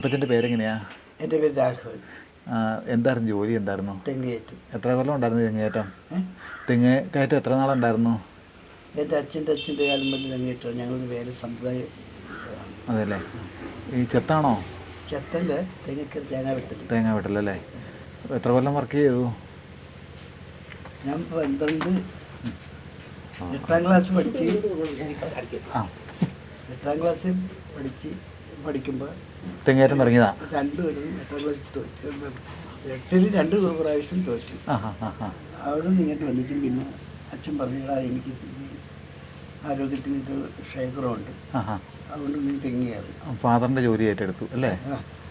അപ്പച്ചന്റെ പേരെങ്ങനെയാ? എന്റെ പേര് രാഘവൻ. എന്തായിരുന്നു ജോലി എന്തായിരുന്നു? തെങ്ങേറ്റം. എത്ര കൊല്ലം ഉണ്ടായിരുന്നു തെങ്ങേറ്റം? തെങ്ങ് കയറ്റം എത്ര നാളുണ്ടായിരുന്നു? എന്റെ അച്ഛന്റെ അച്ഛന്റെ കാലം മുതൽ തെങ്ങേറ്റം. ഞങ്ങൾ വേറെ സമ്പ്രദായം അതെല്ലേ? ഈ ചെത്താണോ? ചെത്തല്ല തെങ്ങക്ക് തേങ്ങ വെട്ടൽ തേങ്ങ വെട്ടലല്ലേ? എത്ര കൊല്ലം വർക്ക് ചെയ്തു? ഞാൻ പന്ത്രണ്ട് എട്ടാം ക്ലാസ് പഠിച്ച്. ആ. എട്ടാം ക്ലാസ് പഠിച്ച് പഠിക്കുമ്പോൾ തെങ്ങേറ്റം തുടങ്ങിയതാ? രണ്ട് എട്ടിൽ രണ്ട് പ്രാവശ്യം തോറ്റു. അവിടെ നിന്ന് ഇങ്ങോട്ട് വന്നിട്ടും പിന്നെ അച്ഛൻ പറഞ്ഞാ എനിക്ക് ഈ ആരോഗ്യത്തിന് ക്ഷയക്കുറവുണ്ട് ആ ആ അതുകൊണ്ട് നീ തെങ്ങിയാറ് ഫാദറിന്റെ ജോലി ഏറ്റെടുത്തു അല്ലേ?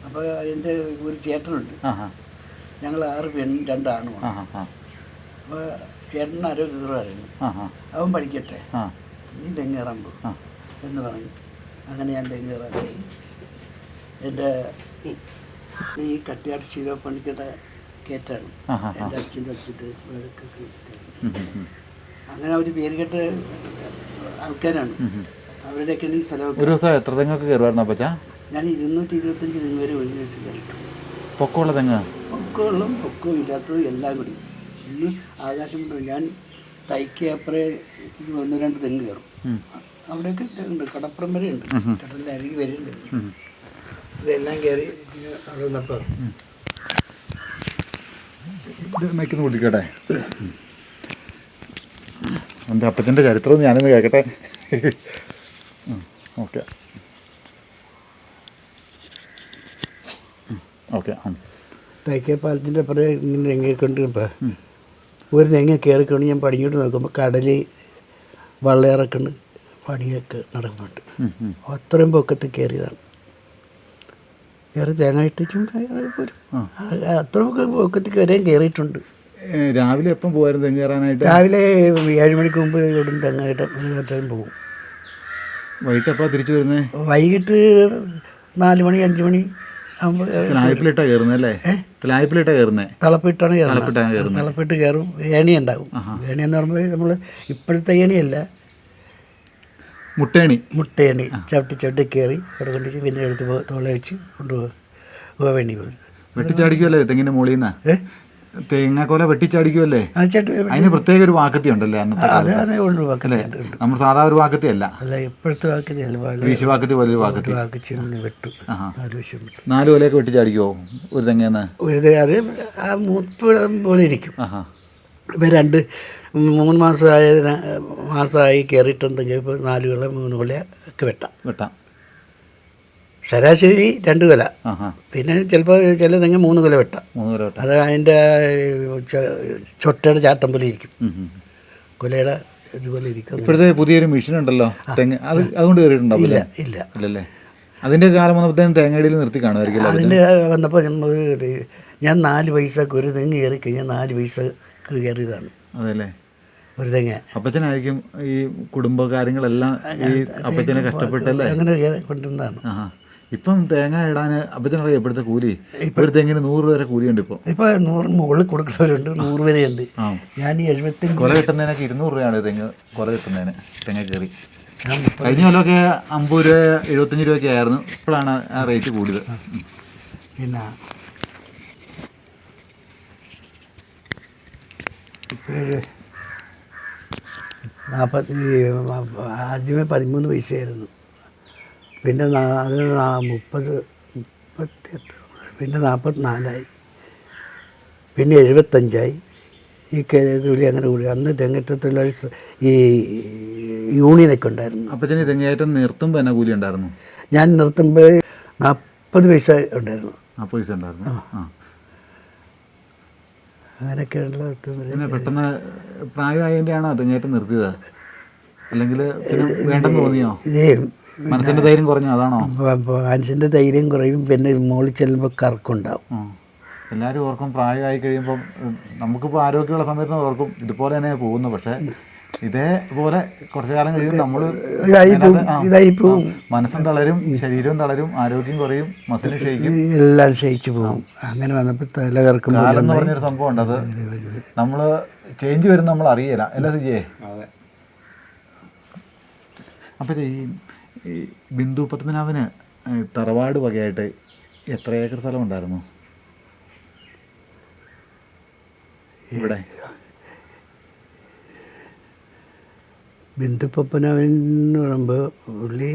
അപ്പോൾ എന്റെ ഒരു ചേട്ടനുണ്ട്. ഞങ്ങൾ ആറ് പെണ്ണും രണ്ടാണു അപ്പോൾ ചേട്ടന് ആരോഗ്യക്കുറവായിരുന്നു. അവൻ പഠിക്കട്ടെ. നീ തെങ്ങേറാൻ പോകും എന്ന് പറഞ്ഞു അങ്ങനെ ഞാൻ തെങ്ങേറാൻ പോയി. എന്റെ ഈ കട്ടിയാട് ശിവപ്പണിക്കയുടെ പണിക്കട കേറ്റാണ് എന്റെ അച്ഛന്റെ അച്ഛന്റെ. അങ്ങനെ അവർ പേര് കേട്ട ആൾക്കാരാണ്. ഉം, ഉം. അവരുടെയൊക്കെ ഈ സ്ഥലമൊക്കെ ഒരു ദിവസം എത്ര തെങ്ങൊക്കെ കയറുമായിരുന്നു അപ്പച്ച? ഞാൻ ഇരുന്നൂറ്റി ഇരുപത്തഞ്ച് തെങ്ങ് വരെ ഒരു ദിവസം കയറിട്ടു പൊക്കമുള്ള തെങ്ങ്? പൊക്കമുള്ളും പൊക്കവും ഇല്ലാത്തതും എല്ലാം കൂടി. ഇന്ന് ആകാശം ഞാൻ തൈക്കപ്പുറേ ഒന്ന് രണ്ട് തെങ്ങ് കയറും. അവിടെയൊക്കെ ഉണ്ട് കടപ്പുറം വരെ ഉണ്ട്. കടലിൽ അരുകി വരെയുണ്ട്. ഉം. ഇതെല്ലാം കയറി അവിടെ നിന്നപ്പോൾ ഇത് മൈക്കൊന്ന് കുടിക്കട്ടെ എന്റെ അപ്പച്ചന്റെ ചരിത്രം ഞാനൊന്ന് കേൾക്കട്ടെ? ഓക്കെ. ഓക്കെ തൈക്കേ പാലത്തിന്റെ അപ്പുറം ഇങ്ങനെ തെങ്ങ കൊണ്ടിരുമ്പോൾ ഒരു തെങ്ങ കയറിക്കൊണ്ട് ഞാൻ പടിഞ്ഞോട്ട് നോക്കുമ്പോൾ കടൽ വള്ളയിറക്കൊണ്ട് പണിയൊക്കെ നടക്കുന്നുണ്ട് അത്രയും പൊക്കത്ത് കയറിയതാണ് കയറി തേങ്ങ ഇട്ടിട്ടും പോരും അത്ര ആ, അത്രയും പൊക്കത്ത് കയറിയാൻ കയറിയിട്ടുണ്ട്. രാവിലെ എപ്പം പോയായിരുന്നു തെങ്ങ് കയറാനായിട്ട്? രാവിലെ ഏഴ് മണിക്ക് മുമ്പ് ഇവിടെ ഇവിടുന്ന് കയറ്റാൻ പോകും. വൈകിട്ട് എപ്പോഴാണ് തിരിച്ചു വരുന്നത് വൈകിട്ട് നാല് മണി അഞ്ച് മണി തിലായ്പിലിട്ടാ കയറുന്നത് അല്ലേ? തിലായ്പിലിട്ടാ കയറുന്നത് തിളപ്പിട്ടാണ് തിളപ്പിട്ടാണ് കയറുന്നത്. തിളപ്പിട്ട് കയറും. ഏണി ഉണ്ടാകും ഏണി എന്ന് പറയുമ്പോൾ നമ്മൾ ഇപ്പോഴത്തെ ഏണിയല്ല. മുട്ടേണി. മുട്ടേണി. ചവിട്ടി ചവിട്ടി കയറി അവിടെ കൊണ്ടിട്ട് പിന്നെ എടുത്ത് തോളെ വെച്ച് കൊണ്ടുപോകാൻ പോകാൻ വേണ്ടി പോകും വെട്ടിച്ചാടിക്കുമല്ലേ തെങ്ങിന്റെ മുകളിൽ നിന്ന് തേങ്ങ തേങ്ങാക്കോല വെട്ടിച്ചാടിക്കുമല്ലേ അതിന് പ്രത്യേക ഒരു വാക്കത്തി ഉണ്ടല്ലേ അന്നത്തെ നമ്മൾ സാധാ ഒരു വാക്കത്തി അല്ല ഇപ്പോഴത്തെ പോലെ ഒരു വാക്കത്തി. നാല് കൊലയൊക്കെ വെട്ടിച്ചാടിക്കുമോ ഒരു തെങ്ങേന്ന്? ഒരു അത് പോലെ ഇരിക്കും. ഇപ്പം രണ്ട് മൂന്ന് മാസമായ മാസമായി കയറിയിട്ടുണ്ടെങ്കിൽ ഇപ്പോൾ നാല് വില മൂന്ന് വില ഒക്കെ വെട്ടാം. വെട്ടാം. ശരാശരി രണ്ട് കൊല. പിന്നെ ചിലപ്പോൾ ചില തെങ്ങ് മൂന്ന് കൊല വെട്ടാം. മൂന്ന് കൊല വെട്ടാം. അത് അതിന്റെ ചൊട്ടയുടെ ചാട്ടം പോലെ ഇരിക്കും കുലയുടെ ഇതുപോലെ ഇരിക്കും. ഇപ്പോഴത്തെ പുതിയൊരു മെഷീൻ ഉണ്ടല്ലോ തെങ്ങ് അത് അതുകൊണ്ട് കയറിയിട്ടുണ്ടാവും ഇല്ല ഇല്ലല്ലേ? അതിന്റെ കാലം വന്നപ്പോഴത്തേനും തേങ്ങയിൽ നിർത്തി കാണുമായിരിക്കും അതിന്റെ വന്നപ്പോൾ നമ്മൾ ഞാൻ നാല് പൈസക്ക് ഒരു തെങ്ങ് കയറി കഴിഞ്ഞാൽ നാല് പൈസ കയറിയതാണ്. അതെല്ലേ? അപ്പച്ചനായിരിക്കും ഈ കുടുംബ കാര്യങ്ങളെല്ലാം ഈ അപ്പച്ചനെ കഷ്ടപ്പെട്ടല്ലേ? അങ്ങനെ കൊണ്ടുവന്നതാണ്. ഇപ്പം തേങ്ങ ഇടാൻ അപ്പച്ചനറിയാം ഇപ്പോഴത്തെ കൂലി? ഇപ്പോഴത്തെ എങ്ങനെ നൂറ് വരെ കൂലിയുണ്ട് ഇപ്പോൾ ഇപ്പോൾ നൂറിന് മുകളിൽ കൊടുക്കുന്നവരുണ്ട് നൂറ് വരെയുണ്ട്. ഞാൻ ഈ എഴുപത്തി കൊല കിട്ടുന്നതിനൊക്കെ ഇരുന്നൂറ് രൂപയാണ് തെങ്ങ് കൊല കിട്ടുന്നതിന് തെങ്ങ കയറി. കഴിഞ്ഞ കൊല്ലമൊക്കെ അമ്പത് രൂപ എഴുപത്തഞ്ച് രൂപയൊക്കെ ആയിരുന്നു. ഇപ്പോഴാണ് ആ റേറ്റ് കൂടിയത്. പിന്നെ ഇപ്പോഴ് നാൽപ്പത്തി ആദ്യമേ പതിമൂന്ന് പൈസയായിരുന്നു. പിന്നെ അത് മുപ്പത് മുപ്പത്തെട്ട് പിന്നെ നാൽപ്പത്തിനാലായി പിന്നെ എഴുപത്തഞ്ചായി. ഈ കൂടി കൂലി അങ്ങനെ കൂടി. അന്ന് തെങ്ങറ്റ തൊഴിലാളി സ- ഈ യൂണിയനൊക്കെ ഉണ്ടായിരുന്നു. അപ്പച്ചന് തെങ്ങേറ്റം നിർത്തുമ്പോൾ എന്നാ കൂലി ഉണ്ടായിരുന്നു? ഞാൻ നിർത്തുമ്പോൾ നാൽപ്പത് പൈസ ഉണ്ടായിരുന്നു. നാൽപ്പത് പൈസ ഉണ്ടായിരുന്നു. ആ. അങ്ങനെയൊക്കെയുള്ള. പിന്നെ പെട്ടെന്ന് പ്രായമായതിന്റെയാണോ തെങ്ങേറ്റം നിർത്തിയത്? അല്ലെങ്കിൽ പിന്നെ വേണ്ടെന്ന് തോന്നിയോ? ഇതേ മനസ്സിന്റെ ധൈര്യം കുറഞ്ഞോ? അതാണോ? മനസ്സിന്റെ ധൈര്യം കുറയും പിന്നെ മുകളിൽ ചെല്ലുമ്പോൾ കറക്കുണ്ടാവും. എല്ലാവരും ഓർക്കും പ്രായമായി കഴിയുമ്പം നമുക്കിപ്പോൾ ആരോഗ്യമുള്ള സമയത്ത് ഓർക്കും ഇതുപോലെ തന്നെ പോകുന്നു പക്ഷേ ഇതേപോലെ കുറച്ചു കാലം കഴിയുമ്പോൾ നമ്മൾ മനസ്സും തളരും ശരീരവും തളരും ആരോഗ്യം കുറയും മസിലും ക്ഷയിക്കും. എല്ലാം ക്ഷയിച്ചു പോകും. അങ്ങനെ വന്നപ്പോൾ കാലം എന്ന് പറഞ്ഞൊരു സംഭവം ഉണ്ട് അത്. നമ്മൾ ചേഞ്ച് വരും നമ്മൾ അറിയില്ല അല്ല സിജിയെ? അപ്പം ഈ ഈ ബിന്ദു പത്മനാഭന് തറവാട് വകയായിട്ട് എത്ര ഏക്കർ സ്ഥലം ഉണ്ടായിരുന്നു ഇവിടെ. ബിന്ദുപ്പപ്പനവൻ എന്ന് പറയുമ്പോൾ പുള്ളി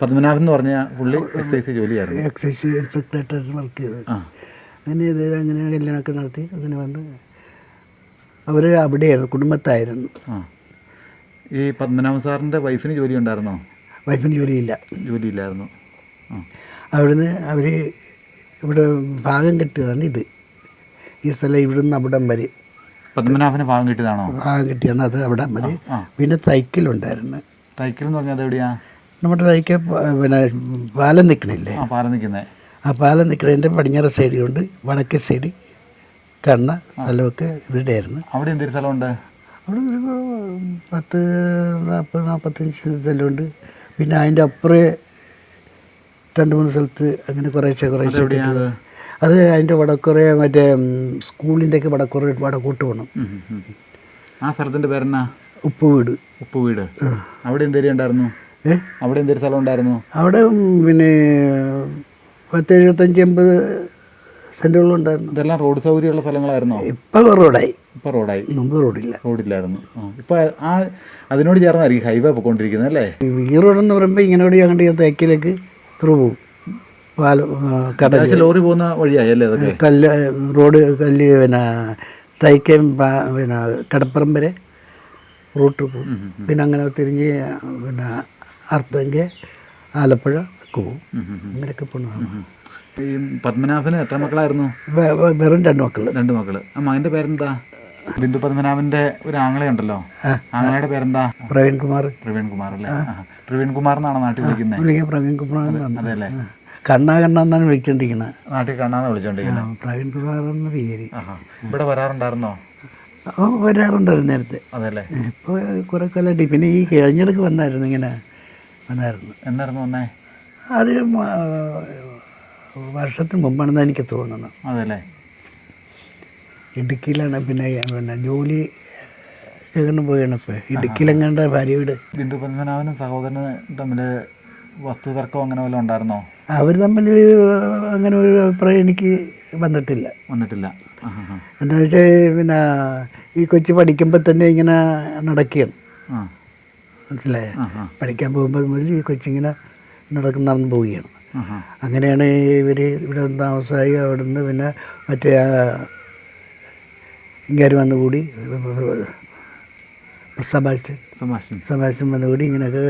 പത്മനാഭൻ എന്ന് പറഞ്ഞ പുള്ളി എക്സൈസ് ജോലിയായിരുന്നു. എക്സൈസ് ഇൻസ്പെക്ടറായിട്ട് വർക്ക് ചെയ്തത് അങ്ങനെ ഇത് അങ്ങനെ കല്യാണമൊക്കെ നടത്തി അങ്ങനെ വന്ന് അവർ അവിടെയായിരുന്നു കുടുംബത്തായിരുന്നു. ഈ പത്മനാഭൻ സാറിന്റെ വൈഫിന് ജോലി ഉണ്ടായിരുന്നോ വൈഫിന് ജോലിയില്ല. ജോലിയില്ലായിരുന്നു. അവിടുന്ന് അവർ ഇവിടെ ഭാഗം കെട്ടിയതാണ് ഇത്. ഈ സ്ഥലം ഇവിടുന്ന് അവിടം വരെ. പത്മനാഭന് ഭാഗം കിട്ടിയതാണോ? ഭാഗം കിട്ടിയാണ് അത് അവിടെ മതി. പിന്നെ തൈക്കലുണ്ടായിരുന്നു. തൈക്കൽ എന്ന് പറഞ്ഞാൽ അതെവിടെയാ നമ്മുടെ തൈക്ക പിന്നെ പാലം നിൽക്കണില്ലേ? ആ പാലം നിൽക്കുന്നത് ആ പാലം നിൽക്കുന്നതിന്റെ പടിഞ്ഞാറ് സൈഡ് കൊണ്ട് വടക്കേ സൈഡ് കണ്ണ സ്ഥലമൊക്കെ ഇവിടെ ആയിരുന്നു അവിടെ എന്തൊരു സ്ഥലമുണ്ട്? അവിടെ ഒരു പത്ത് നാൽപ്പത് നാൽപ്പത്തഞ്ച് സ്ഥലമുണ്ട്. പിന്നെ അതിന്റെ അപ്പുറേ രണ്ട് മൂന്ന് സ്ഥലത്ത് അങ്ങനെ കുറേശ്ശെ കുറേശ്ശെ എവിടെയാ അത് അത് അതിന്റെ വടക്കുറേ മറ്റേ സ്കൂളിന്റെയൊക്കെ വടക്കുറേ വടക്കോട്ട് പോകണം. ആ സ്ഥലത്തിന്റെ പേരെന്നാ? ഉപ്പ് വീട് ഉപ്പ് വീട് അവിടെ എന്തേരി ഉണ്ടായിരുന്നു? അവിടെ എന്തൊരു സ്ഥലം ഉണ്ടായിരുന്നു? അവിടെ പിന്നെ പത്ത് എഴുപത്തഞ്ച് എൺപത് സെന്റുകളും ഉണ്ടായിരുന്നു. ഇതെല്ലാം റോഡ് സൗകര്യമുള്ള സ്ഥലങ്ങളായിരുന്നു? ഇപ്പം റോഡായി. ഇപ്പം റോഡായി. മുമ്പ് റോഡില്ല. റോഡില്ലായിരുന്നു. ഇപ്പം ആ അതിനോട് ചേർന്നായിരിക്കും ഹൈവേ പോയിക്കൊണ്ടിരിക്കുന്നത് അല്ലേ? ഈ റോഡെന്ന് പറയുമ്പോൾ ഇങ്ങനെ കൂടി അങ്ങോട്ട് തേക്കിലേക്ക് ത്രൂ പോകും പാലം ആ, കടൽ അത്യാവശ്യം ലോറി പോകുന്ന വഴിയായല്ലേ അതൊക്കെ? കല്ല് റോഡ് കല്ല് പിന്നെ തൈക്കയും പാ- പിന്നെ കടപ്പുറം വരെ റൂട്ട് പോകും. പിന്നെ അങ്ങനെ തിരിഞ്ഞ് പിന്നെ അർത്തെങ്കിൽ ആലപ്പുഴ പോകും. അങ്ങനെയൊക്കെ പോകണം ഈ പത്മനാഭന് എത്ര മക്കളായിരുന്നു? വെറും രണ്ട് മക്കൾ രണ്ട് മക്കൾ ആ മകന്റെ പേരെന്താ? ബിന്ദു പത്മനാഭന്റെ ഒരു ആങ്ങളെ ഉണ്ടല്ലോ. ആങ്ങളയുടെ പേരെന്താ? പ്രവീൺ കുമാർ പ്രവീൺ കുമാർ അല്ലേ പ്രവീൺ കുമാർ എന്നാണ് നാട്ടിൽ വിളിക്കുന്നത് പ്രവീൺ കുമാർ അതെ അല്ലേ? കണ്ണാ കണ്ണ എന്നാണ് വിളിച്ചോണ്ടിരിക്കുന്നത് നാട്ടിൽ കണ്ണാന്ന് വിളിച്ചോണ്ടിരിക്കുന്നത് പ്രവീൺ കുമാർ എന്ന പേര് ഇവിടെ വരാറുണ്ടായിരുന്നോ? അപ്പോൾ വരാറുണ്ടായിരുന്നു നേരത്തെ. അതല്ലേ? ഇപ്പോൾ കുറേ കാലമായിട്ട്. പിന്നെ ഈ കിഴഞ്ഞെടുക്ക് വന്നായിരുന്നു ഇങ്ങനെ വന്നായിരുന്നു. എന്നായിരുന്നു വന്നേ? അത് വർഷത്തിന് മുമ്പാണെന്ന് എനിക്ക് തോന്നുന്നു അതല്ലേ? ഇടുക്കിയിലാണ് പിന്നെ പിന്നെ ജോലി ചെയ്തുകൊണ്ട് പോയാണ് ഇപ്പോൾ ഇടുക്കിയിലെങ്ങാണ്ട് ഭാര്യ വീട് ബിന്ദു പത്മനാഭനും സഹോദരനും തമ്മിൽ വസ്തു തർക്കം അങ്ങനെ വല്ലതും ഉണ്ടായിരുന്നോ? അവർ തമ്മിൽ അങ്ങനെ ഒരു അഭിപ്രായം എനിക്ക് വന്നിട്ടില്ല. വന്നിട്ടില്ല. എന്താ വെച്ചാൽ പിന്നെ ഈ കൊച്ചു പഠിക്കുമ്പോൾ തന്നെ ഇങ്ങനെ നടക്കുകയാണ്. മനസ്സിലായ? പഠിക്കാൻ പോകുമ്പോൾ മുതൽ ഈ കൊച്ചിങ്ങനെ നടക്കുന്ന നടന്നു പോവുകയാണ്. അങ്ങനെയാണ് ഇവർ ഇവിടെ താമസമായി അവിടെ നിന്ന് പിന്നെ മറ്റേ ഇങ്ങനെ വന്നുകൂടി സഭാഷൻ സഭാഷൻ സഭാഷൻ വന്നുകൂടി ഇങ്ങനെയൊക്കെ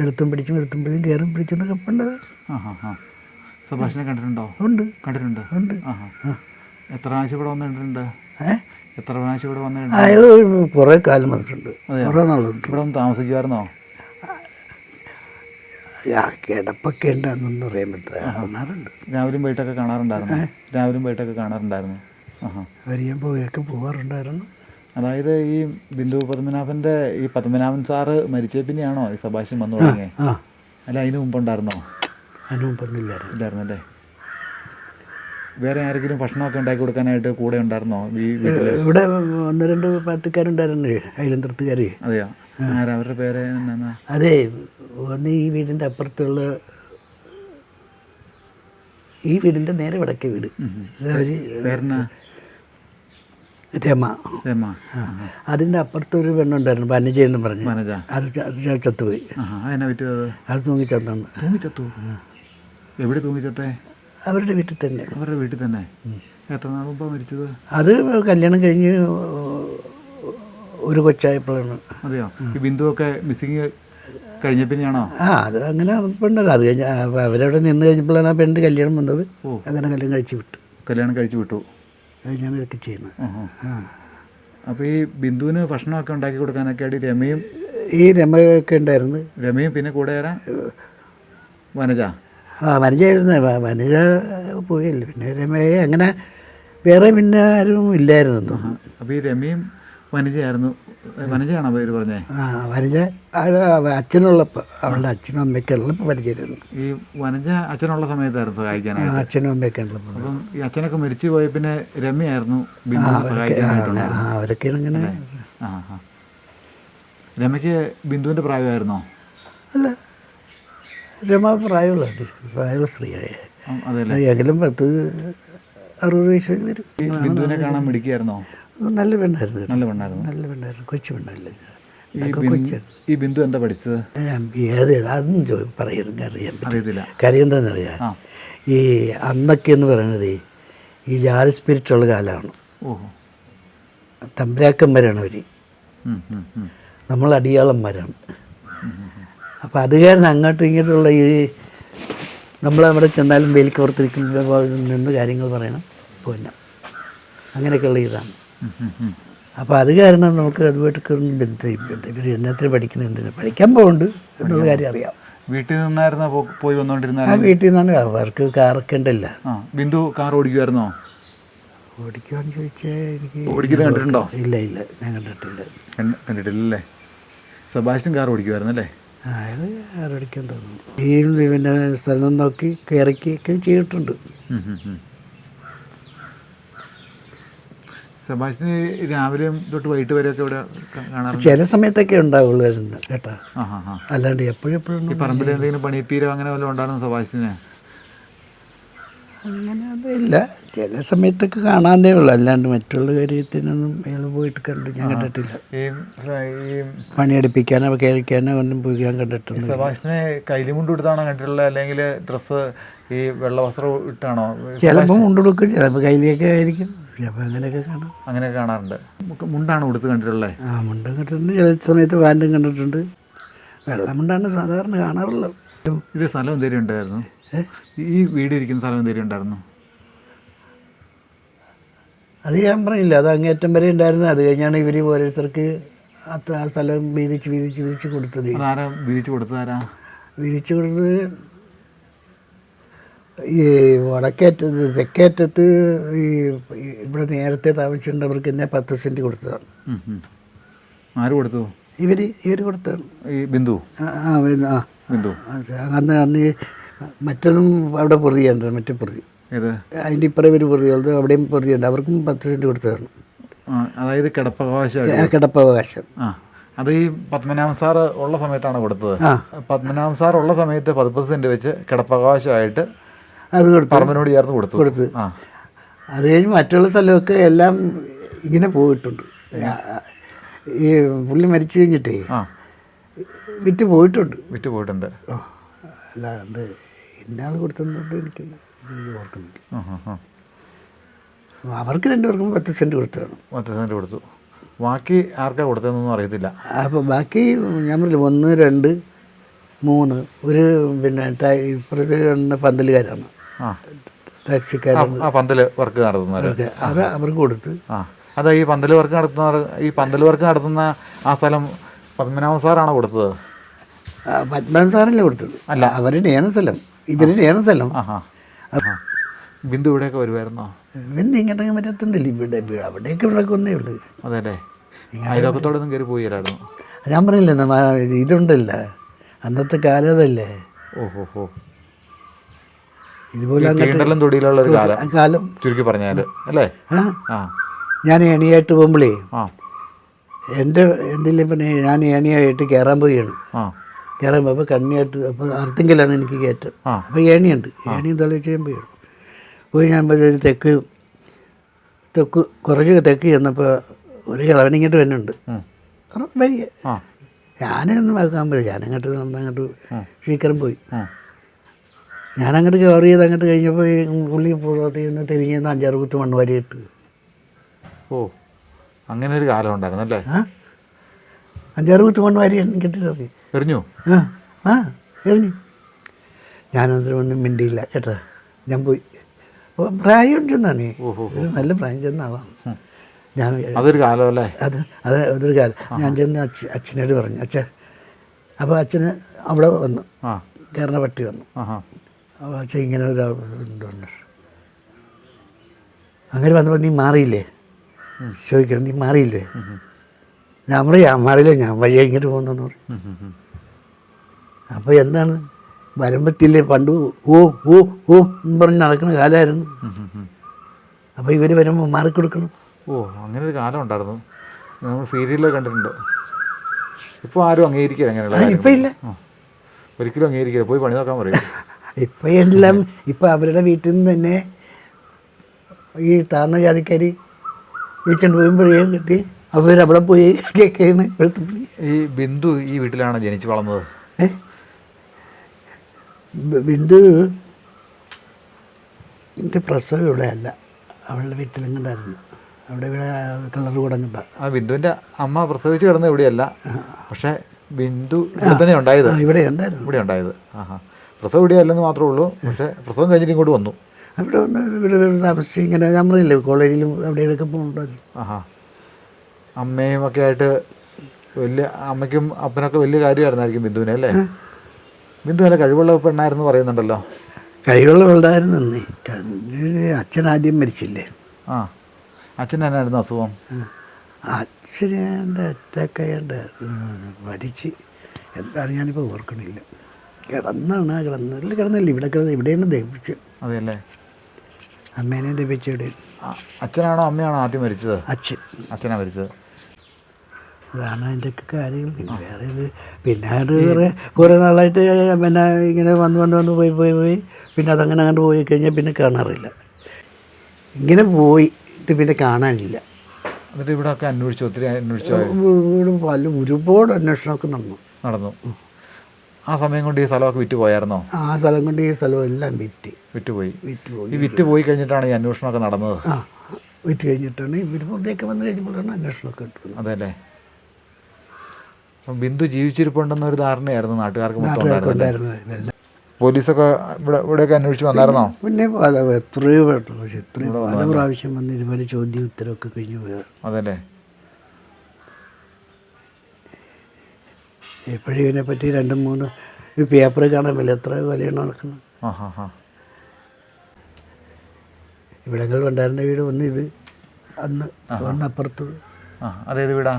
എടുത്തും പിടിച്ചും എടുത്തും പിടിച്ചും കയറും പിടിച്ചെന്നൊക്കെ പണ്ടത് ആഹാ ആ കണ്ടിട്ടുണ്ടോ? ഉണ്ട്. കണ്ടിട്ടുണ്ട്. ഉണ്ട്. എത്ര പ്രാവശ്യം ഇവിടെ വന്നിട്ടുണ്ട്? എത്ര പ്രാവശ്യം ഇവിടെ വന്നിട്ടുണ്ട്? അയാൾ കുറേ കാലം വന്നിട്ടുണ്ട്. കുറേ നാളുണ്ട്. ഇവിടെ ഒന്ന് താമസിക്കുമായിരുന്നോ? കിടപ്പൊക്കെ ഉണ്ടെന്നൊന്നും അറിയാൻ പറ്റില്ല. കാണാറുണ്ട്. രാവിലെയും വൈകിട്ടൊക്കെ കാണാറുണ്ടായിരുന്നു. രാവിലെയും വൈകിട്ടൊക്കെ കാണാറുണ്ടായിരുന്നു. ആഹാ. വരികയും പോവുകയൊക്കെ പോകാറുണ്ടായിരുന്നു. അതായത് ഈ ബിന്ദു പത്മനാഭന്റെ ഈ പത്മനാഭൻ സാറ് മരിച്ച പിന്നെയാണോ ഈ സഭാഷൻ വന്നു തുടങ്ങിയത് ആ അല്ല അതിന് മുമ്പുണ്ടായിരുന്നോ? അനുഭവമൊന്നുമില്ലായിരുന്നു ഇല്ലായിരുന്നല്ലേ? വേറെ ആരെങ്കിലും ഭക്ഷണമൊക്കെ ഉണ്ടാക്കി കൊടുക്കാനായിട്ട് കൂടെ ഉണ്ടായിരുന്നോ ഈ വീട്ടിൽ ഇവിടെ ഒന്ന് രണ്ട് പാട്ടുകാരുണ്ടായിരുന്നു അയിലന്തൃത്തുകാർ അതെയോ? ആരാ? അവരുടെ പേര് എന്നാ അതെ ഒന്ന് ഈ വീടിന്റെ അപ്പുറത്തുള്ള ഈ വീടിന്റെ നേരെ വടക്കേ വീട്. അവർ പേരെന്നാ? രമ. രമ. അതിന്റെ അപ്പുറത്ത് ഒരു പെണ്ണുണ്ടായിരുന്നു വനജ എന്ന് പറഞ്ഞു. അത് അത് ചത്തുപോയി. അത്? തൂങ്ങി ചത്താണ് തൂങ്ങിച്ചത്തു? എവിടെ തൂങ്ങിച്ചത്തേ? അവരുടെ വീട്ടിൽ തന്നെ. അവരുടെ വീട്ടിൽ തന്നെ. എത്ര നാൾ മുമ്പാണ് മരിച്ചത്? അത് കല്യാണം കഴിഞ്ഞ് ഒരു കൊച്ചായപ്പോഴാണ്. അതെയോ? ഈ ബിന്ദുവൊക്കെ മിസ്സിങ് കഴിഞ്ഞ പിന്നെയാണോ ആ അത് അങ്ങനെ പെണ്ണല്ല. അത് കഴിഞ്ഞ അവരവിടെ നിന്ന് കഴിഞ്ഞപ്പോഴാണ് ആ പെണ്ണ് കല്യാണം വന്നത്. അങ്ങനെ കല്യാണം കഴിച്ചു വിട്ടു. കല്യാണം കഴിച്ചു വിട്ടു. കഴിഞ്ഞാണ് ഇതൊക്കെ ചെയ്യുന്നത്. അപ്പോൾ ഈ ബിന്ദുവിന് ഭക്ഷണമൊക്കെ ഉണ്ടാക്കി കൊടുക്കാനൊക്കെ ആയിട്ട് രമയും ഈ രമയൊക്കെ ഉണ്ടായിരുന്നു. രമയും പിന്നെ കൂടെ ആരാ? വനജ. ആ വനജ ആയിരുന്നു. വനജ പോയല്ലോ. പിന്നെ രമയെ അങ്ങനെ വേറെ പിന്നെ ആരും ഇല്ലായിരുന്നു. അപ്പോൾ ഈ രമയും വനജയായിരുന്നു. വനജയാണോ പേര് പറഞ്ഞേ? ആ വനജ അച്ഛനുള്ളപ്പോൾ അവളുടെ അച്ഛനും അമ്മയൊക്കെ ഉള്ളപ്പോൾ പരിചയമായിരുന്നു ഈ വനജ അച്ഛനുള്ള സമയത്തായിരുന്നു ആ സഹായിക്കാനായിട്ട് അച്ഛനും അമ്മയൊക്കെ ഉള്ളപ്പോൾ അപ്പം ഈ അച്ഛനൊക്കെ മരിച്ചു പോയ പിന്നെ രമ്യായിരുന്നു സഹായിക്കാനായിട്ടുള്ളത്. അവരൊക്കെയാണ് ഇങ്ങനെ ആ ആ. രമയ്ക്ക് ബിന്ദുവിന്റെ പ്രായമായിരുന്നോ? അല്ല രമ പ്രായമുള്ള പ്രായമുള്ള സ്ത്രീയായ. എങ്കിലും പത്ത് അറുപത് വയസ്സ് വരും. ബിന്ദുവിനെ കാണാൻ മിടിക്കായിരുന്നോ നല്ല പെണ്ണായിരുന്നു. നല്ല പെണ്ണായിരുന്നു. നല്ല പെണ്ണായിരുന്നു. കൊച്ചു പെണ്ണല്ല ഈ ബിന്ദു എന്താ പഠിച്ചത്? ഏത് അതും ചോ പറയുന്നത് അറിയാൻ അറിയത്തില്ല. കാര്യം എന്താണെന്നറിയാം ഈ അന്നൊക്കെ എന്ന് പറയണത് ഈ ജാതി സ്പിരിറ്റുള്ള കാലമാണ്. തമ്പരാക്കന്മാരാണ് അവർ. നമ്മൾ അടിയാളന്മാരാണ്. അപ്പോൾ അത് കാരണം അങ്ങോട്ടും ഇങ്ങോട്ടുള്ള ഈ നമ്മൾ അവിടെ ചെന്നാലും വേലിക്ക് പുറത്തിരിക്കുമ്പോൾ നിന്ന് കാര്യങ്ങൾ പറയണം. പിന്നെ. അങ്ങനെയൊക്കെയുള്ള ഇതാണ്. അപ്പോൾ അത് കാരണം നമുക്ക് അതുമായിട്ടൊക്കെ ഒന്ന് ബന്ധം ഇവർ എന്നത്തിന് പഠിക്കുന്നത് എന്തിനാണ് പഠിക്കാൻ പോകുന്നുണ്ട് എന്നുള്ള കാര്യം അറിയാം. വീട്ടിൽ നിന്നായിരുന്നോ? പോയി വന്നുകൊണ്ടിരുന്ന വീട്ടിൽ നിന്നാണ്. അവർക്ക് കാറൊക്കെ ഉണ്ടല്ല. ബിന്ദു കാർ ഓടിക്കുമായിരുന്നോ ഓടിക്കുവാന്ന് ചോദിച്ചാൽ എനിക്ക് ഓടിക്കുന്നത് കണ്ടിട്ടുണ്ടോ? ഇല്ല ഇല്ല. ഞാൻ കണ്ടിട്ടില്ല. കണ്ടിട്ടില്ലല്ലേ? സെബാസ്റ്റ്യൻ കാർ ഓടിക്കുമായിരുന്നല്ലേ അയാൾ ആരോടിക്കാൻ തോന്നുന്നു. ഈ പിന്നെ സ്ഥലം നോക്കി കയറിക്കൊക്കെ ചെയ്തിട്ടുണ്ട്. സെബാസ്റ്റ്യൻ രാവിലെയും തൊട്ട് വൈകിട്ട് വരെയൊക്കെ ഇവിടെ കാണാറുണ്ട്? ചില സമയത്തൊക്കെ ഉണ്ടാവുള്ളൂ കേട്ടാ. അല്ലാണ്ട് എപ്പോഴും എപ്പോഴും ഈ പറമ്പിൽ എന്തെങ്കിലും പണിപ്പീരോ അങ്ങനെ വല്ലതും ഉണ്ടായിരുന്നു സെബാസ്റ്റ്യന്? അങ്ങനെ അതില്ല. ചില സമയത്തൊക്കെ കാണാനേ ഉള്ളൂ. അല്ലാണ്ട് മറ്റുള്ള കാര്യത്തിനൊന്നും അയാൾ പോയിട്ട് കണ്ടു ഞാൻ കണ്ടിട്ടില്ല. ഈ പണിയെടുപ്പിക്കാനോ കേൾക്കാനോ ഒന്നും പോയി ഞാൻ കണ്ടിട്ടുണ്ട് സെബാസ്റ്റ്യനെ കൈലിമുണ്ട് എടുത്താണോ കണ്ടിട്ടുള്ളത് അല്ലെങ്കിൽ ഡ്രസ്സ് ഈ വെള്ള വസ്ത്രം ഇട്ടാണോ ചിലപ്പോൾ മുണ്ടെടുക്കും ചിലപ്പോൾ കയ്യിലേക്ക് ആയിരിക്കും. ചിലപ്പോൾ അങ്ങനെയൊക്കെ കാണാം. അങ്ങനെ കാണാറുണ്ട്. മുണ്ടാണ് കൊടുത്ത് കണ്ടിട്ടുള്ളത് ആ മുണ്ടും കണ്ടിട്ടുണ്ട്. ചില സമയത്ത് പാന്റും കണ്ടിട്ടുണ്ട്. വെള്ളമുണ്ടാണ് സാധാരണ കാണാറുള്ളത്. ഇത് സ്ഥലം എന്തേലും ഉണ്ടായിരുന്നു? ഈ വീട് ഇരിക്കുന്ന സ്ഥലം എന്തെങ്കിലും ഉണ്ടായിരുന്നു? അത് ഞാൻ പറഞ്ഞില്ല. അത് അങ്ങേറ്റം വരെ ഉണ്ടായിരുന്നു. അത് കഴിഞ്ഞാണ് ഇവർ ഓരോരുത്തർക്ക് അത്ര ആ സ്ഥലം വീതിച്ച് വീതിച്ച് വീതിച്ച് കൊടുത്തത്. ആരാ വിരിച്ചു കൊടുത്തതാരാ? വീതിച്ച് കൊടുത്തത് ഈ വടക്കേറ്റത്ത് തെക്കേറ്റത്ത് ഈ ഇവിടെ നേരത്തെ താമസിച്ചിട്ടുണ്ടവർക്ക് തന്നെ പത്ത് സെന്റ് കൊടുത്തതാണ്. ആര് കൊടുത്തു? ഇവർ ഇവർ കൊടുത്തു ഈ ബിന്ദു. ആ ബിന്ദു. അന്ന് അന്ന് മറ്റതും അവിടെ പൊറുതിയുണ്ട് മറ്റേ പൊറുതി. ഏത്? അതിന്റെ ഇപ്പുറം ഒരു പൊറുതിയുള്ളത് അവിടെയും പൊറുതിയുണ്ട്. അവർക്കും പത്ത് സെന്റ് കൊടുത്തതാണ് ആ, അതായത് കിടപ്പവകാശം കിടപ്പവകാശം. ആ അത് ഈ പത്മനാഭ സാർ ഉള്ള സമയത്താണ് കൊടുത്തത്. പത്മനാഭ സാർ ഉള്ള സമയത്ത് പതിപ്പത് സെന്റ് വെച്ച് കിടപ്പവകാശമായിട്ട് അത് കൊടുത്തു. പറമ്പനോട് ചേർത്ത് കൊടുത്തു. കൊടുത്തു. ആ. അത് കഴിഞ്ഞ് മറ്റുള്ള സ്ഥലമൊക്കെ എല്ലാം ഇങ്ങനെ പോയിട്ടുണ്ട്. ഈ പുള്ളി മരിച്ചു കഴിഞ്ഞിട്ടേ വിറ്റ് പോയിട്ടുണ്ട്. വിറ്റ് പോയിട്ടുണ്ട്. അല്ലാണ്ട് ഇന്നാൾ കൊടുത്തതുകൊണ്ട് എനിക്ക് ഓർക്കുന്നില്ല. അവർക്ക് രണ്ടുപേർക്കും പത്ത് സെന്റ് കൊടുത്തതാണ് പത്ത് സെന്റ് കൊടുത്തു. ബാക്കി ആർക്കാ കൊടുത്തതെന്നൊന്നും അറിയത്തില്ല. അപ്പോൾ ബാക്കി ഞാൻ പറഞ്ഞില്ല ഒന്ന് രണ്ട് മൂന്ന്. ഒരു പിന്നെ ഇപ്പുറത്തെ കാണുന്ന പന്തലുകാരാണ്. ആ. ടാക്സിക്കാരാണ് പന്തൽ വർക്ക് നടത്തുന്നവർ അത് അവർക്ക് കൊടുത്ത്. അതാ ഈ പന്തൽ വർക്ക് നടത്തുന്നവർ ഈ പന്തൽ വർക്ക് നടത്തുന്ന ആ സ്ഥലം പത്മനാഭ സാറാണോ കൊടുത്തത്? ആ, പത്മനാഭൻ സാറല്ലേ കൊടുത്തത്? അല്ല. അവരുടെയാണ് സ്ഥലം ഇവരുടെയാണ് സ്ഥലം. ഇവരുടെ ആ സ്ഥലം. ബിന്ദു ഇവിടെയൊക്കെ വരുമായിരുന്നോ? ബിന്ദു ഇങ്ങോട്ടങ്ങ് പറ്റത്തുണ്ടല്ലോ ഇവിടെ അവിടെയൊക്കെ ഇവിടെ ഒന്നേ ഉള്ളൂ അതെ അയലോക്കത്തോടൊന്നും കയറി പോയില്ലായിരുന്നു? ഞാൻ പറഞ്ഞില്ലേ ഇതുണ്ടല്ല. അന്നത്തെ കാലം അതല്ലേ. ഓഹോ ഇതുപോലെ കാലം. ചുരുക്കി പറഞ്ഞാൽ അല്ലേ? ഞാൻ എണിയായിട്ട് പോകുമ്പോഴേ എന്റെ എന്തെങ്കിലും പിന്നെ ഞാൻ എണിയായിട്ട് കയറാൻ പോവുകയാണ്. ആ. കയറാൻ പോയപ്പോൾ കണ്ണിയായിട്ട് അപ്പോൾ അർത്തിങ്കലാണ് എനിക്ക് കയറ്റം. അപ്പോൾ ഏണിയുണ്ട്. ഏണിയും തെളിയിച്ച് ഞാൻ പോയി പോയി ഞാൻ തെക്ക് തെക്ക് കുറച്ച് തെക്ക് ചെന്നപ്പോൾ ഒരു കിളവനിങ്ങോട്ട് വരുന്നുണ്ട് ഉണ്ട് വലിയ. ഞാനൊന്നും ആക്കാൻ പറ്റില്ല. ഞാനങ്ങോട്ട് അങ്ങോട്ട് ശീക്കരം പോയി. ഞാനങ്ങോട്ട് കവർ ചെയ്ത് അങ്ങോട്ട് കഴിഞ്ഞപ്പോൾ ഉള്ളി പുള്ളി പുറത്ത് നിന്ന് തിരിഞ്ഞ് അഞ്ചാറ് കുത്ത് മണ്ണ് വരെ ഇട്ട്. ഓ. അങ്ങനെ ഒരു കാലം ഉണ്ടായിരുന്നു അല്ലേ ആ? അഞ്ചാറ് കുത്ത് മണ്ണ് വാരി കിട്ടിട്ട് എറിഞ്ഞു? ആ ആ എറിഞ്ഞു. ഞാനതിന് ഒന്നും മിണ്ടിയില്ല കേട്ടോ. ഞാൻ പോയി. അപ്പോൾ പ്രായം ചെന്നാണ്. ഒരു നല്ല പ്രായം ചെന്ന ആളാണ്. ഞാൻ അതൊരു കാലം അല്ലേ അത് അത് അതൊരു കാലം. ഞാൻ ചെന്ന് അച്ഛ അച്ഛനോട് പറഞ്ഞു അച്ഛൻ അപ്പോൾ അച്ഛന് അവിടെ വന്നു. കയറുന്ന പട്ടി വന്നു. അപ്പോൾ അച്ഛൻ ഇങ്ങനെ ഒരാളുണ്ട് അങ്ങനെ വന്നപ്പോൾ നീ മാറിയില്ലേ? ചോദിക്കണം നീ മാറിയില്ലേ? ഞാൻ പറയാം മാറിയില്ല ഞാൻ വഴിയെ ഇങ്ങോട്ട് പോകുന്നു പറയും. അപ്പോൾ എന്താണ്? വരുമ്പത്തില്ലേ പണ്ട് ഓ ഓ ഓ എന്ന് പറഞ്ഞ് നടക്കുന്ന കാലമായിരുന്നു. അപ്പോൾ ഇവർ വരുമ്പോൾ മാറിക്കൊടുക്കണം. ഓ അങ്ങനെ ഒരു കാലം ഉണ്ടായിരുന്നു. നമ്മൾ സീരിയലിൽ കണ്ടിട്ടുണ്ട്. ഇപ്പോൾ ആരും അംഗീകരിക്കില്ല അങ്ങനെയുള്ള. ഇപ്പം ഇല്ല. ഒരിക്കലും അംഗീകരിക്കില്ല. പോയി പണി നോക്കാൻ പറയും. ഇപ്പം എല്ലാം ഇപ്പം അവരുടെ വീട്ടിൽ നിന്ന് തന്നെ ഈ താഴ്ന്ന ജാതിക്കാർ വിളിച്ചുകൊണ്ട് പോകുമ്പോഴേ കിട്ടി. അവരവിടെ പോയി കേൾക്കുകയാണ് ഇവിടുത്തെ ഈ ബിന്ദു ഈ വീട്ടിലാണ് ജനിച്ചു വളർന്നത്? ബിന്ദു എന്റെ പ്രസവം ഇവിടെ അല്ല. അവളുടെ വീട്ടിലെങ്ങണ്ടായിരുന്നു അവിടെ ഇവിടെ കളർ കൂടങ്ങണ്ട ആ ബിന്ദുവിന്റെ അമ്മ പ്രസവിച്ച് കിടന്ന ഇവിടെയല്ല. പക്ഷേ ബിന്ദു ഇവിടെ തന്നെ ഉണ്ടായത്. ഇവിടെ ഉണ്ടായിരുന്നു. ഇവിടെ ഉണ്ടായത്. ആഹാ. പ്രസവം ഇവിടെ അല്ലെന്ന് മാത്രമേ ഉള്ളൂ. പക്ഷേ പ്രസവം കഴിഞ്ഞിട്ട് ഇങ്ങോട്ട് വന്നു. അവിടെ വന്ന് ഇവിടെ താമസിച്ച് ഇങ്ങനെ നമ്മളില്ലേ കോളേജിലും അവിടെ ഇവിടെയൊക്കെ പോകുന്നുണ്ടായിരുന്നു ആഹാ. അമ്മയും ഒക്കെ ആയിട്ട് വലിയ അമ്മയ്ക്കും അപ്പനൊക്കെ വലിയ കാര്യമായിരുന്നായിരിക്കും ബിന്ദുവിനെ അല്ലേ? ബിന്ദു നല്ല കഴിവുള്ള പെണ്ണായിരുന്നു പറയുന്നുണ്ടല്ലോ. കഴിവുള്ള പെണ്ണായിരുന്നു അച്ഛൻ ആദ്യം മരിച്ചില്ലേ? ആ. അച്ഛൻ എന്നായിരുന്നു അസുഖം? അച്ഛന്റെ അറ്റാക്കയുണ്ട് മരിച്ച്. എന്താണ് ഞാനിപ്പോൾ ഓർക്കണില്ല. കിടന്നാണ് കിടന്നതിൽ കിടന്നില്ല? ഇവിടെ കിടന്ന് ഇവിടെയാണ് ദഹിപ്പിച്ച്. അതെയല്ലേ? അമ്മേനെ ദഹിപ്പിച്ച് ഇവിടെ. അച്ഛനാണോ അമ്മയാണോ ആദ്യം മരിച്ചത്? അച്ഛൻ. അച്ഛനാണ് മരിച്ചത്. അതാണ് അതിന്റെയൊക്കെ കാര്യങ്ങൾ പിന്നെ വേറെ ഇത് പിന്നെ അത് കുറേ കുറേ നാളായിട്ട് പിന്നെ ഇങ്ങനെ വന്ന് വന്ന് വന്ന് പോയി പോയി പോയി. പിന്നെ അതങ്ങനെ അങ്ങോട്ട് പോയി കഴിഞ്ഞാൽ പിന്നെ കാണാറില്ല. ഇങ്ങനെ പോയിട്ട് പിന്നെ കാണാനില്ല. എന്നിട്ട് ഇവിടെ ഒക്കെ അന്വേഷിച്ചു? ഒത്തിരി അന്വേഷിച്ചു? പല ഒരുപാട് അന്വേഷണമൊക്കെ നടന്നു. നടന്നു. ആ സമയം കൊണ്ട് ഈ സ്ഥലമൊക്കെ വിറ്റ് പോയായിരുന്നോ? ആ സ്ഥലം കൊണ്ട് ഈ സ്ഥലം എല്ലാം വിറ്റ്. വിറ്റുപോയി വിറ്റ് പോയി. ഈ വിറ്റ് പോയി കഴിഞ്ഞിട്ടാണ് ഈ അന്വേഷണമൊക്കെ നടന്നത്? ആ വിറ്റ് കഴിഞ്ഞിട്ടാണ്. ഇവർ പുറത്തേക്ക് വന്നു കഴിഞ്ഞപ്പോഴാണ് അന്വേഷണമൊക്കെ കിട്ടുന്നത്. അതെല്ലേ? അപ്പം ബിന്ദു ജീവിച്ചിരിപ്പുണ്ടെന്നൊരു ധാരണയായിരുന്നു നാട്ടുകാർക്ക് മൊത്തം ഉണ്ടായിരുന്നത് പോലീസൊക്കെ ഇവിടെ ഇവിടെയൊക്കെ അന്വേഷിച്ച് വന്നായിരുന്നോ? പിന്നെ പല എത്രയോ എത്രയോ പല പ്രാവശ്യം വന്ന് ഇതുപോലെ ചോദ്യം ഉത്തരവൊക്കെ കഴിഞ്ഞു പോയത് അതല്ലേ? എപ്പോഴും ഇതിനെപ്പറ്റി രണ്ടും മൂന്ന് ഈ പേപ്പർ കാണാൻ പറ്റില്ല എത്ര വിലയാണ് നടക്കുന്നത്? ഇവിടങ്ങളിൽ ഉണ്ടായിരുന്ന വീട് ഒന്ന് ഇത് അന്ന് അപ്പുറത്ത്. അതേത് വീടാ?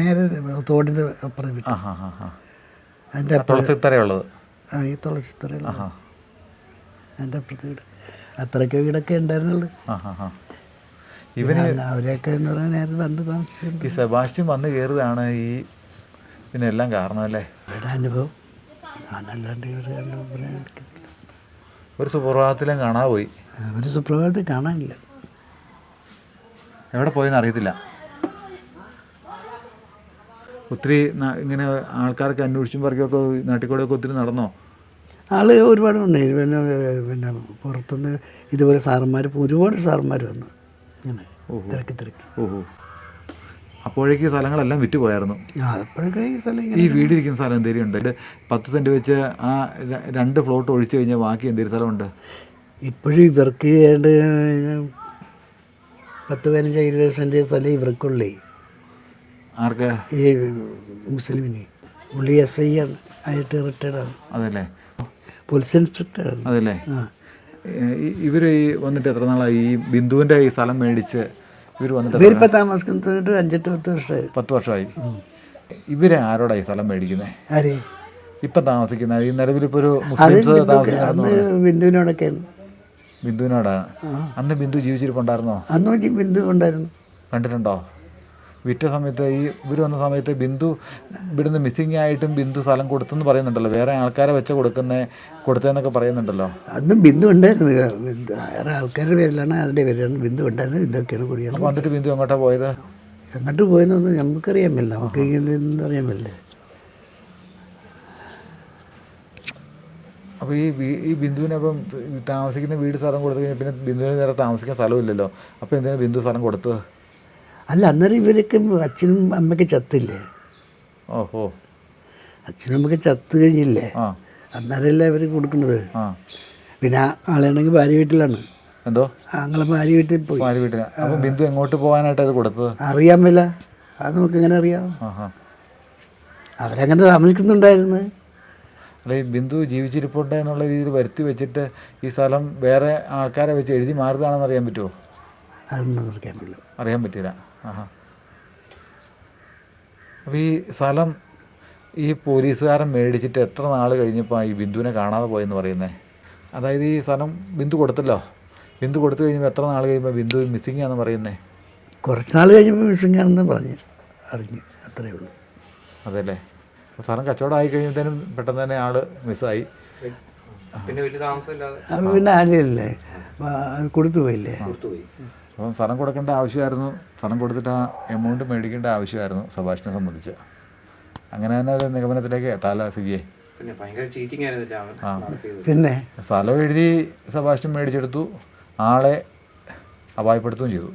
നേരെ തോടിന്റെ അപ്പുറം വിട്ടു. ആ അതിന്റെ തുളസിത്തറയുള്ളത് ഈ തുളസിത്തറയിൽ അതിന്റെ അപ്പുറത്ത് വീട്. അത്രയ്ക്ക് വീടൊക്കെ ഉണ്ടായിരുന്നുള്ളൂ. ആ ഹാ ഹാ ഇവന് അല്ല, അവരെയൊക്കെ എന്ന് പറഞ്ഞാൽ നേരത്തെ വന്ന് താമസിച്ചിട്ടുണ്ട്. ഈ സെബാസ്റ്റ്യൻ വന്ന് കയറിയതാണ് ഈ ഇതിനെല്ലാം കാരണം അല്ലേ? അവരുടെ അനുഭവം. ഞാനല്ലാണ്ട്. ഒരു സുപ്രഭാതത്തിലും കാണാൻ പോയി. ഒരു സുപ്രഭാതത്തിൽ കാണാനില്ല. എവിടെ പോയെന്ന് അറിയത്തില്ല. ഒത്തിരി ഇങ്ങനെ ആൾക്കാർക്ക് അന്വേഷിച്ചും പറയുകയൊക്കെ നാട്ടിൽ കൂടെയൊക്കെ ഒത്തിരി നടന്നോ? ആൾ ഒരുപാട് വന്നു. പിന്നെ പിന്നെ പുറത്തുനിന്ന് ഇതുപോലെ സാറന്മാർ ഒരുപാട് സാറന്മാർ വന്നു ഇങ്ങനെ തിരക്കി തിരക്കി. ഓഹോ. അപ്പോഴേക്ക് സ്ഥലങ്ങളെല്ലാം വിറ്റ് പോയായിരുന്നു. ആ അപ്പോഴൊക്കെ ഈ വീടിരിക്കുന്ന സ്ഥലം എന്തെങ്കിലും ഉണ്ട്? പത്ത് സെന്റ് വെച്ച് ആ രണ്ട് ഫ്ലോട്ട് ഒഴിച്ചു കഴിഞ്ഞാൽ ബാക്കി എന്തെങ്കിലും സ്ഥലമുണ്ട്? ഇപ്പോഴും ഇവർക്ക് ഏതാണ്ട് പത്ത് പതിനഞ്ച് ഇരുപത് സെന്റ് സ്ഥലം ഇവർക്കുള്ളേ. ആർക്ക്? ഈ മുസ്ലിമിന്. പുള്ളി എസ് ഐ ആണ് ആയിട്ട് റിട്ടയർഡാണ് അതല്ലേ? പോലീസ് ഇൻസ്പെക്ടറാണ് അതല്ലേ? ഇവർ ഈ വന്നിട്ട് എത്ര നാളായി? ഈ ബിന്ദുവിന്റെ ഈ സ്ഥലം മേടിച്ച് ഇവർ വന്നിട്ട് ഇവരിപ്പോൾ താമസിക്കുന്നത് അഞ്ചെട്ട് പത്ത് വർഷമായി. പത്ത് വർഷമായി. ഇവരെ ആരോടാ ഈ സ്ഥലം മേടിക്കുന്നത് ആര്? ഇപ്പം താമസിക്കുന്നത് ഈ നിലവിലിപ്പോൾ ഒരു മുസ്ലിംസ് താമസിക്കുന്നത് താമസിക്കുന്ന ബിന്ദുവിനോടൊക്കെയാണ്. ബിന്ദുവിനോടാണ് അന്ന് ബിന്ദു ജീവിച്ചിരിപ്പുണ്ടായിരുന്നോ? അന്ന് ബിന്ദു ഉണ്ടായിരുന്നു. കണ്ടിട്ടുണ്ടോ? വിറ്റ സമയത്ത് ഈ ഇവർ വന്ന സമയത്ത് ബിന്ദു ഇവിടുന്ന് മിസ്സിങ് ആയിട്ടും ബിന്ദു സ്ഥലം കൊടുത്തെന്ന് പറയുന്നുണ്ടല്ലോ. വേറെ ആൾക്കാരെ വെച്ച് കൊടുക്കുന്ന കൊടുത്തതെന്നൊക്കെ പറയുന്നുണ്ടല്ലോ. അന്നും ബിന്ദു ഉണ്ടായിരുന്നു. വേറെ ആൾക്കാരുടെ പേരിലാണ് ആരുടെ പേരിലാണ് ബിന്ദു ഉണ്ടായിരുന്നു ബിന്ദുയൊക്കെയാണ് കൂടിയാണ് അപ്പോൾ വന്നിട്ട് ബിന്ദു എങ്ങോട്ടാ പോയത്? എങ്ങോട്ട് പോയെന്നൊന്നും നമുക്കറിയാൻ പറ്റില്ല നമുക്ക് ഇങ്ങനെ അറിയാൻ പറ്റില്ല അപ്പോൾ ഈ ഈ ബിന്ദുവിനെ അപ്പം താമസിക്കുന്ന വീട് സ്ഥലം കൊടുത്തു കഴിഞ്ഞാൽ പിന്നെ ബിന്ദുവിന് നേരെ താമസിക്കാൻ സ്ഥലമില്ലല്ലോ അപ്പോൾ എന്തിനാണ് ബിന്ദു സ്ഥലം കൊടുത്തത്? അല്ല അന്നേരം ഇവരൊക്കെ അച്ഛനും അമ്മയ്ക്ക് ചത്തില്ലേ? ഓഹോ. അച്ഛനും അമ്മയ്ക്ക് ചത്തു കഴിഞ്ഞില്ലേ? അന്നേരമല്ലേ അവർ കൊടുക്കുന്നത്. പിന്നെ ആളാണെങ്കിൽ ഭാര്യ വീട്ടിലാണ്. എന്തോ? ആങ്ങളെ ഭാര്യ വീട്ടിൽ പോയി. ഭാര്യ വീട്ടിൽ അപ്പം ബിന്ദു എങ്ങോട്ട് പോകാനായിട്ട് അത് കൊടുത്തത്? അറിയാൻ മേല. അത് നമുക്ക് എങ്ങനെ അറിയാം അവരങ്ങനെ താമസിക്കുന്നുണ്ടായിരുന്നു. അല്ല ഈ ബിന്ദു ജീവിച്ചിരിപ്പുണ്ട് എന്നുള്ള രീതിയിൽ വരുത്തി വെച്ചിട്ട് ഈ സ്ഥലം വേറെ ആൾക്കാരെ വെച്ച് എഴുതി മാറുന്നതാണെന്ന് അറിയാൻ പറ്റുമോ? അതൊന്നും അറിയാൻ പറ്റില്ല. അറിയാൻ പറ്റില്ല അപ്പോൾ ഈ സ്ഥലം ഈ പോലീസുകാരൻ മേടിച്ചിട്ട് എത്ര നാൾ കഴിഞ്ഞപ്പോൾ ഈ ബിന്ദുവിനെ കാണാതെ പോയെന്ന് പറയുന്നത് അതായത് ഈ സ്ഥലം ബിന്ദു കൊടുത്തല്ലോ. ബിന്ദു കൊടുത്തു കഴിയുമ്പോൾ എത്ര നാൾ കഴിയുമ്പോൾ ബിന്ദു മിസ്സിംഗ് ആണെന്ന് പറയുന്നത് കുറച്ച് നാൾ കഴിഞ്ഞപ്പോൾ മിസ്സിംഗ് ആണെന്ന് പറഞ്ഞു അറിഞ്ഞു അത്രയേ ഉള്ളൂ. അതല്ലേ? അപ്പോൾ സ്ഥലം കച്ചവടം ആയി കഴിയുമ്പോഴത്തേനും പെട്ടെന്ന് തന്നെ ആൾ മിസ്സായി പിന്നെ വലിയ താമസമില്ലാതെ. പിന്നെ ആരെയല്ലേ കൊടുത്തു പോയില്ലേ? പുറത്തുപോയി അപ്പം സ്ഥലം കൊടുക്കേണ്ട ആവശ്യമായിരുന്നു. സ്ഥലം കൊടുത്തിട്ട് ആ എമൗണ്ട് മേടിക്കേണ്ട ആവശ്യമായിരുന്നു സഭാഷിനെ സംബന്ധിച്ച്. അങ്ങനെ തന്നെ ഒരു നിഗമനത്തിലേക്ക് എത്താല സിജിയെ. ആ ഭയങ്കര ചീറ്റിംഗ് ആയിരുന്നില്ല അവൻ പിന്നെ? സ്ഥലം എഴുതി സഭാഷിന് മേടിച്ചെടുത്തു. ആളെ അപായപ്പെടുത്തുകയും ചെയ്തു.